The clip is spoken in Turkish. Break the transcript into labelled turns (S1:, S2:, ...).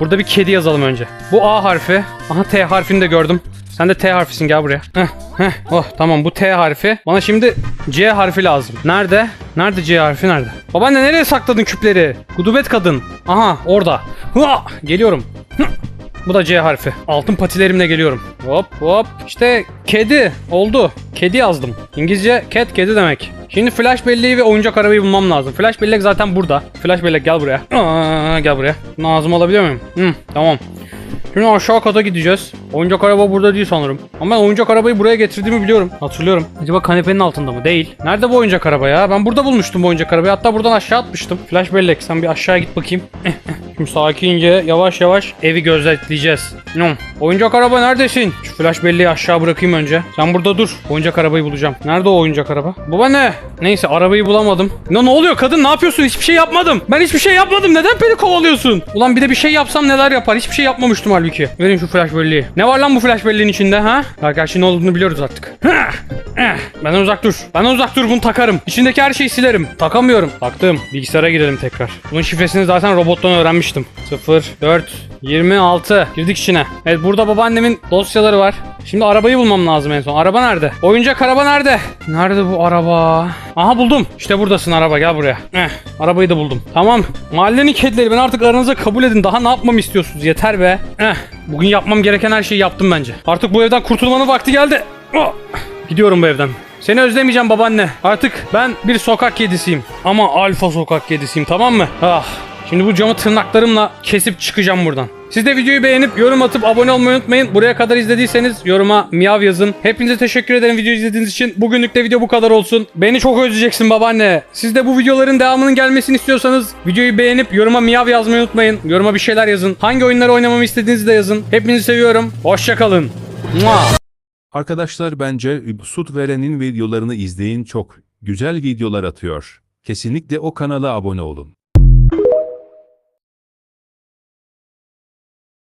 S1: Burada bir kedi yazalım önce. Bu A harfi. Aha T harfini de gördüm. Sen de T harfisin gel buraya. Heh, heh. Oh tamam bu T harfi. Bana şimdi C harfi lazım. Nerede? Nerede C harfi nerede? Babaanne nereye sakladın küpleri? Gudubet kadın. Aha orada. Hua! Geliyorum. Hı. Bu da C harfi. Altın patilerimle geliyorum. Hop hop. İşte kedi oldu. Kedi yazdım. İngilizce cat kedi demek. Şimdi flash belleği ve oyuncak arabayı bulmam lazım. Flash bellek zaten burada. Flash bellek gel buraya. Aa, gel buraya. Bunu ağzıma alabiliyor muyum? Hı, tamam. Şimdi aşağı kata gideceğiz. Oyuncak araba burada değil sanırım. Ama ben oyuncak arabayı buraya getirdiğimi biliyorum. Hatırlıyorum. Acaba kanepenin altında mı? Değil. Nerede bu oyuncak araba ya? Ben burada bulmuştum bu oyuncak arabayı. Hatta buradan aşağı atmıştım. Flash bellek sen bir aşağı git bakayım. Şimdi sakince yavaş yavaş evi gözetleyeceğiz. No. Oyuncak araba neredesin? Şu flash belleği aşağı bırakayım önce. Sen burada dur. Oyuncak arabayı bulacağım. Nerede o oyuncak araba? Baba ne? Neyse arabayı bulamadım. Ne, ne oluyor kadın ne yapıyorsun? Hiçbir şey yapmadım. Ben hiçbir şey yapmadım. Neden beni kovalıyorsun? Ulan bir de bir şey yapsam neler yapar? Hiçbir şey yapmamıştım halbuki. Verin şu flash belleği. Ne var lan bu flash belleğin içinde ha? Arkadaşlar ne olduğunu biliyoruz artık. Benden uzak dur. Benden uzak dur bunu takarım. İçindeki her şeyi silerim. Takamıyorum. Taktım. Bilgisayara girelim tekrar. Bunun şifresini zaten robottan öğrenmiştim. 0, 4, 26. Girdik içine. Evet burada babaannemin dosyaları var. Şimdi arabayı bulmam lazım en son. Araba nerede? Oyuncak araba nerede? Nerede bu araba? Aha buldum. İşte buradasın araba gel buraya. Eh, arabayı da buldum. Tamam. Mahallenin kedileri ben artık aranıza kabul edin. Daha ne yapmamı istiyorsunuz? Yeter be. Eh, bugün yapmam gereken her şeyi yaptım bence. Artık bu evden kurtulmanın vakti geldi. Oh. Gidiyorum bu evden. Seni özlemeyeceğim babaanne. Artık ben bir sokak kedisiyim. Ama alfa sokak kedisiyim tamam mı? Ah. Şimdi bu camı tırnaklarımla kesip çıkacağım buradan. Siz de videoyu beğenip yorum atıp abone olmayı unutmayın. Buraya kadar izlediyseniz yoruma miyav yazın. Hepinize teşekkür ederim videoyu izlediğiniz için. Bugünlük de video bu kadar olsun. Beni çok özleyeceksin babaanne. Siz de bu videoların devamının gelmesini istiyorsanız videoyu beğenip yoruma miyav yazmayı unutmayın. Yoruma bir şeyler yazın. Hangi oyunları oynamamı istediğinizi de yazın. Hepinizi seviyorum. Hoşçakalın.
S2: Arkadaşlar bence Süt Veren'in videolarını izleyin çok güzel videolar atıyor. Kesinlikle o kanala abone olun.